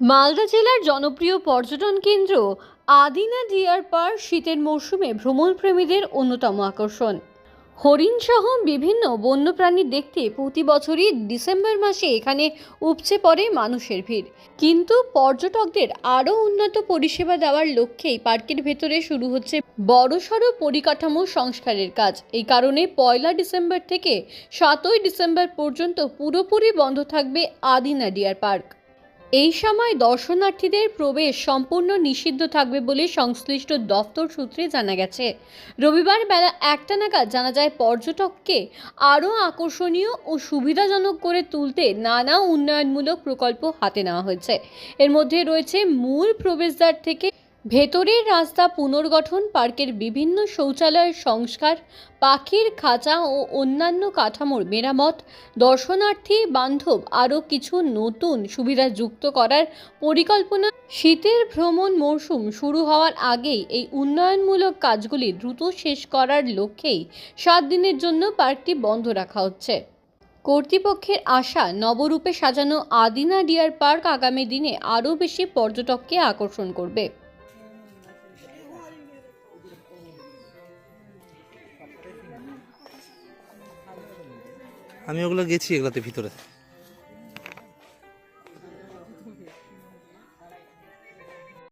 মালদা জেলার জনপ্রিয় পর্যটন কেন্দ্র আদিনা ডিয়ার পার্ক শীতের মরশুমে ভ্রমণপ্রেমীদের অন্যতম আকর্ষণ। হরিণসহ বিভিন্ন বন্যপ্রাণী দেখতে প্রতি বছরই ডিসেম্বর মাসে এখানে উপচে পড়ে মানুষের ভিড়। কিন্তু পর্যটকদের আরও উন্নত পরিষেবা দেওয়ার লক্ষ্যেই পার্কের ভেতরে শুরু হচ্ছে বড়সড় পরিকাঠামো সংস্কারের কাজ। এই কারণে পয়লা ডিসেম্বর থেকে সাতই ডিসেম্বর পর্যন্ত পুরোপুরি বন্ধ থাকবে আদিনা ডিয়ার পার্ক। এই সময় দর্শনার্থীদের প্রবেশ সম্পূর্ণ নিষিদ্ধ থাকবে বলে সংশ্লিষ্ট দপ্তর সূত্রে জানা গেছে। রবিবার বেলা একটা নাগাদ জানা যায় পর্যটককে আরও আকর্ষণীয় ও সুবিধাজনক করে তুলতে নানা উন্নয়নমূলক প্রকল্প হাতে নেওয়া হয়েছে। এর মধ্যে রয়েছে মূল প্রবেশদ্বার থেকে ভেতরের রাস্তা পুনর্গঠন, পার্কের বিভিন্ন শৌচালয়ের সংস্কার, পাখির খাঁচা ও অন্যান্য কাঠামোর মেরামত, দর্শনার্থী, বান্ধব আরও কিছু নতুন সুবিধা যুক্ত করার পরিকল্পনা। শীতের ভ্রমণ মরশুম শুরু হওয়ার আগেই এই উন্নয়নমূলক কাজগুলি দ্রুত শেষ করার লক্ষ্যেই সাত দিনের জন্য পার্কটি বন্ধ রাখা হচ্ছে। কর্তৃপক্ষের আশা, নবরূপে সাজানো আদিনা ডিয়ার পার্ক আগামী দিনে আরও বেশি পর্যটককে আকর্ষণ করবে। আমি ওগুলো গেছি এগুলোতে ভিতরে।